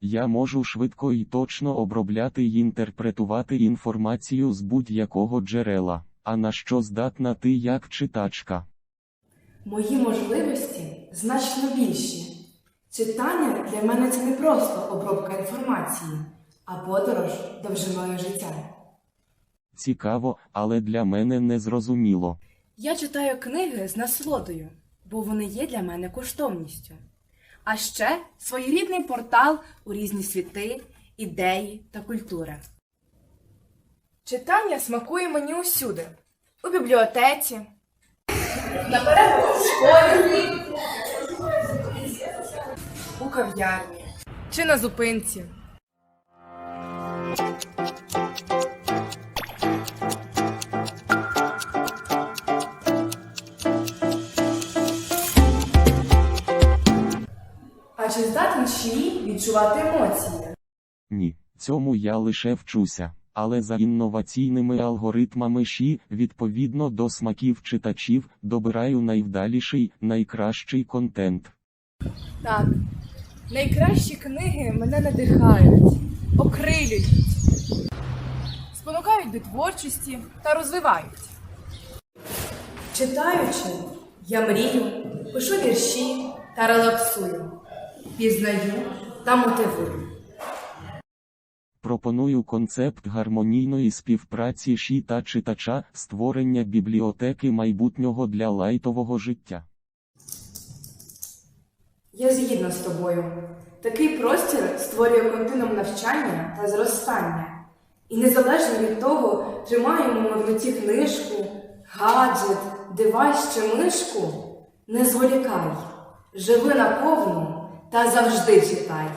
Я можу швидко і точно обробляти й інтерпретувати інформацію з будь-якого джерела. А на що здатна ти як читачка? Мої можливості значно більші. Читання для мене це не просто обробка інформації, а подорож довжиною життя. Цікаво, але для мене не зрозуміло. Я читаю книги з насолодою, бо вони є для мене коштовністю. А ще своєрідний портал у різні світи, ідеї та культури. Читання смакує мені усюди. У бібліотеці, на перервах у школі, у кав'ярні чи на зупинці. А чи здатен шиї відчувати емоції? Ні, цьому я лише вчуся. Але за інноваційними алгоритмами ШІ, відповідно до смаків читачів, добираю найвдаліший, найкращий контент. Так, найкращі книги мене надихають, окрилюють, спонукають до творчості та розвивають. Читаючи, я мрію, пишу вірші та релаксую, пізнаю та мотивую. Пропоную концепт гармонійної співпраці ШІ та читача, створення бібліотеки майбутнього для лайтового життя. Я згідна з тобою. Такий простір створює континуум навчання та зростання. І незалежно від того, тримаємо ми в руці книжку, гаджет, девайс чи мишку, не зволікай, живи наповну das aos dedos, Pai.